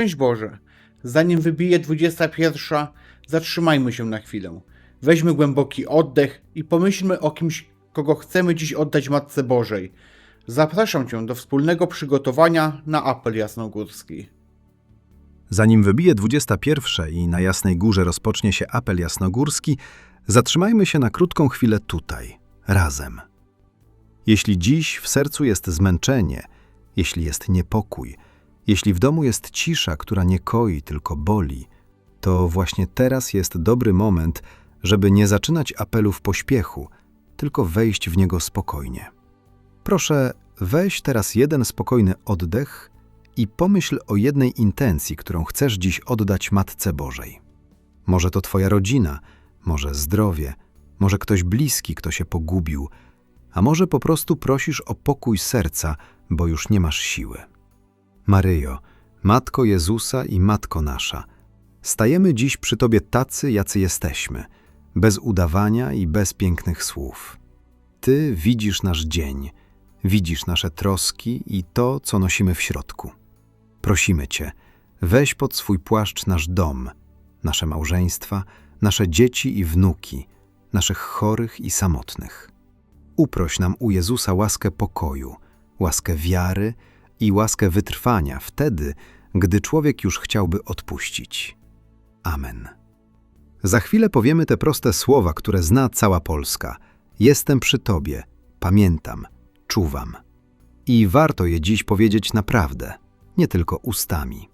Szczęść Boże, zanim wybije 21, zatrzymajmy się na chwilę. Weźmy głęboki oddech i pomyślmy o kimś, kogo chcemy dziś oddać Matce Bożej. Zapraszam Cię do wspólnego przygotowania na apel jasnogórski. Zanim wybije 21 i na Jasnej Górze rozpocznie się apel jasnogórski, zatrzymajmy się na krótką chwilę tutaj, razem. Jeśli dziś w sercu jest zmęczenie, jeśli jest niepokój, jeśli w domu jest cisza, która nie koi, tylko boli, to właśnie teraz jest dobry moment, żeby nie zaczynać apelu w pośpiechu, tylko wejść w niego spokojnie. Proszę, weź teraz jeden spokojny oddech i pomyśl o jednej intencji, którą chcesz dziś oddać Matce Bożej. Może to Twoja rodzina, może zdrowie, może ktoś bliski, kto się pogubił, a może po prostu prosisz o pokój serca, bo już nie masz siły. Maryjo, Matko Jezusa i Matko nasza, stajemy dziś przy Tobie tacy, jacy jesteśmy, bez udawania i bez pięknych słów. Ty widzisz nasz dzień, widzisz nasze troski i to, co nosimy w środku. Prosimy Cię, weź pod swój płaszcz nasz dom, nasze małżeństwa, nasze dzieci i wnuki, naszych chorych i samotnych. Uproś nam u Jezusa łaskę pokoju, łaskę wiary i łaskę wytrwania wtedy, gdy człowiek już chciałby odpuścić. Amen. Za chwilę powiemy te proste słowa, które zna cała Polska. Jestem przy Tobie, pamiętam, czuwam. I warto je dziś powiedzieć naprawdę, nie tylko ustami.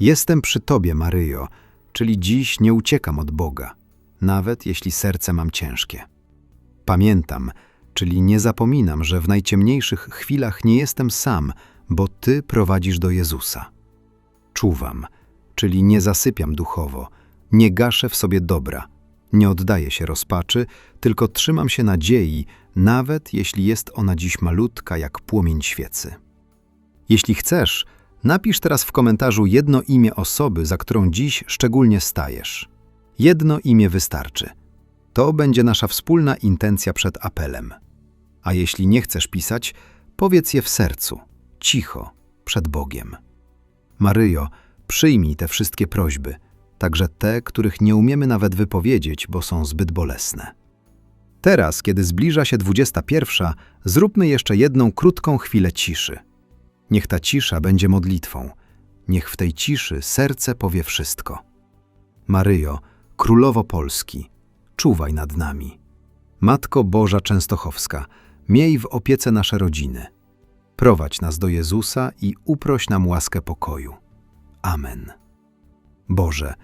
Jestem przy Tobie, Maryjo, czyli dziś nie uciekam od Boga, nawet jeśli serce mam ciężkie. Pamiętam, czyli nie zapominam, że w najciemniejszych chwilach nie jestem sam, bo Ty prowadzisz do Jezusa. Czuwam, czyli nie zasypiam duchowo, nie gaszę w sobie dobra, nie oddaję się rozpaczy, tylko trzymam się nadziei, nawet jeśli jest ona dziś malutka jak płomień świecy. Jeśli chcesz, napisz teraz w komentarzu jedno imię osoby, za którą dziś szczególnie stajesz. Jedno imię wystarczy. To będzie nasza wspólna intencja przed apelem. A jeśli nie chcesz pisać, powiedz je w sercu, cicho, przed Bogiem. Maryjo, przyjmij te wszystkie prośby, także te, których nie umiemy nawet wypowiedzieć, bo są zbyt bolesne. Teraz, kiedy zbliża się 21, zróbmy jeszcze jedną krótką chwilę ciszy. Niech ta cisza będzie modlitwą. Niech w tej ciszy serce powie wszystko. Maryjo, Królowo Polski, czuwaj nad nami. Matko Boża Częstochowska, miej w opiece nasze rodziny. Prowadź nas do Jezusa i uproś nam łaskę pokoju. Amen. Boże,